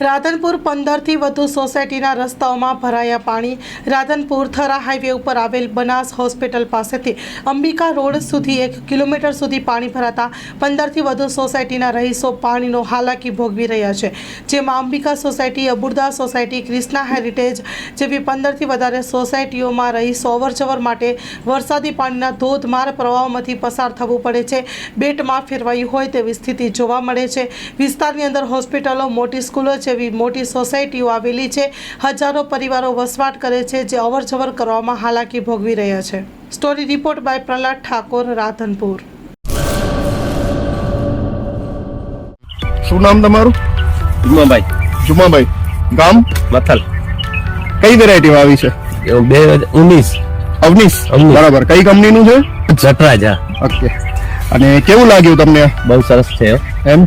રાધનપુર પંદરથી વધુ સોસાયટીના રસ્તાઓમાં ભરાયા પાણી. રાધનપુર થરા હાઈવે ઉપર આવેલ બનાસ હોસ્પિટલ પાસેથી અંબિકા રોડ સુધી એક કિલોમીટર સુધી પાણી ભરાતા પંદરથી વધુ સોસાયટીના રહીશો પાણીનો હાલાકી ભોગવી રહ્યા છે. જેમાં Ambika society, Aburda society, Krishna heritage જેવી પંદરથી વધારે સોસાયટીઓમાં રહીશો અવરજવર માટે વરસાદી પાણીના ધોધમાર પ્રવાહમાંથી પસાર થવું પડે છે. બેટમાં ફેરવાયું હોય તેવી સ્થિતિ જોવા મળે છે. વિસ્તારની અંદર હોસ્પિટલો, મોટી સ્કૂલો જેવી મોટી સોસાયટીઓ આવેલી છે. હજારો પરિવારો વસવાટ કરે છે જે અવરજવર કરવામાં હાલાકી ભોગવી રહ્યા છે. Story report by Prahlad Thakor Radhanpur. શું નામ તમારું? જુમાભાઈ. જુમાભાઈ. ગામ? મથલ. કઈ વેરાયટી આવી છે? બે હજાર ઉન્નીસ. અવનીસ અવનીશ. બરાબર. કઈ કંપનીનું છે? જટરાજા. ઓકે. અને કેવું લાગ્યું તમને? બહુ સરસ છે એમ?